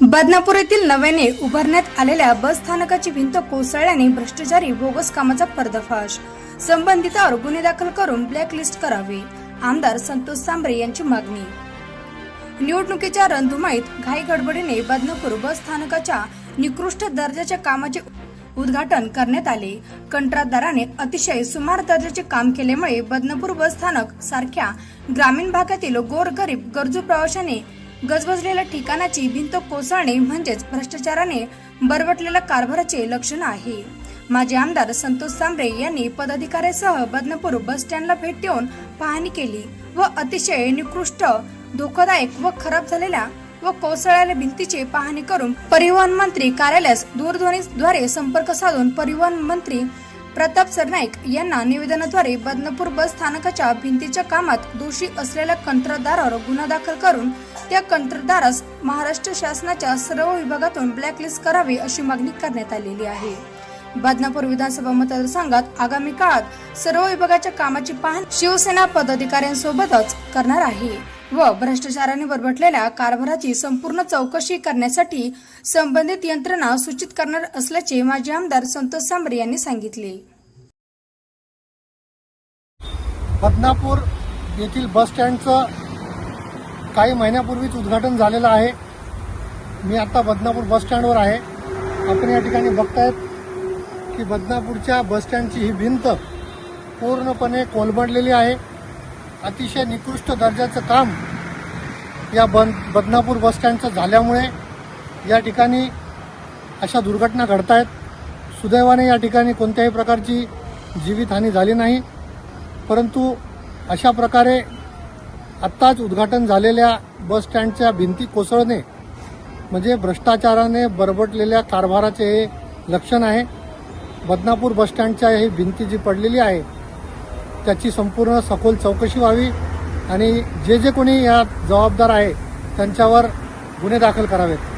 बदनापूर येथील नव्याने उभारण्यात आलेल्या बस स्थानकाची भिंत कोसळल्याने भ्रष्टाचारी बोगस कामाचा पर्दाफाश. संबंधितावर गुन्हे दाखल करून ब्लॅकलिस्ट करावे आमदार संतोष सांबरे यांची मागणी. निवडणुकीच्या रणधुमाईत घाई गडबडीने बदनापूर बस स्थानकाच्या निकृष्ट दर्जाच्या कामाचे उद्घाटन करण्यात आले. कंत्राटदाराने अतिशय सुमार दर्जाचे काम केल्यामुळे बदनापूर बस स्थानक सारख्या ग्रामीण भागातील गोरगरीब गरजू प्रवाशाने गजबजलेल्या ठिकाणाची भिंत कोसळणे म्हणजेच भ्रष्टाचाराने बरवटलेल्या कारभाराचे लक्षण आहे. माजी आमदार संतोष सांबरे यांनी पदाधिकाऱ्यासह बदनापूर बस स्टँडला भेट देऊन पाहणी केली व अतिशय निकृष्ट धोकादायक व खराब झालेल्या व कोसळलेल्या भिंतीची पाहणी करून परिवहन मंत्री कार्यालयास दूरध्वनीद्वारे संपर्क साधून परिवहन मंत्री प्रताप सरनाईक यांना निवेदनाद्वारे बदनापूर बस स्थानकाच्या भिंतीच्या कामात दोषी असलेल्या कंत्राटदारावर गुन्हा दाखल करून त्या कंत्राटदारास महाराष्ट्र शासनाच्या सर्व विभागातून ब्लॅकलिस्ट करावे अशी मागणी करण्यात आलेली आहे. बदनापूर विधानसभा मतदारसंघात आगामी काळात सर्व विभागाच्या कामाची पाहणी शिवसेना पदाधिकाऱ्यांसोबतच करणार आहे व भ्रष्टाचाराने बरबटलेल्या कारभाराची संपूर्ण चौकशी करण्यासाठी संबंधित यंत्रणा सूचित करणार असल्याचे माजी आमदार संतोष सांबरे यांनी सांगितले. बदनापूर येथील बस स्टँडचं काही महिन्यापूर्वीच उद्घाटन झालेलं आहे. मी आता बदनापूर बस स्टँडवर आहे. आपण या ठिकाणी बघतायत की बदनापूरच्या बसस्टँडची ही भिंत पूर्णपणे कोलमडलेली आहे. अतिशय निकृष्ट दर्जाचं काम या बन बदनापूर बसस्टँडचं झाल्यामुळे या ठिकाणी अशा दुर्घटना घडत आहेत सुदैवाने या ठिकाणी कोणत्याही प्रकारची जीवितहानी झाली नाही. परंतु अशा प्रकारे आत्ताच उद्घाटन झालेल्या बसस्टँडच्या भिंती कोसळणे म्हणजे भ्रष्टाचाराने बरबटलेल्या कारभाराचे हे लक्षण आहे. बदनापूर बसस्टँडच्या ही भिंती जी पडलेली आहे त्याची संपूर्ण सखोल चौकशी व्हावी आणि जे जे कोणी यात जबाबदार आहे त्यांच्यावर गुन्हे दाखल करावेत.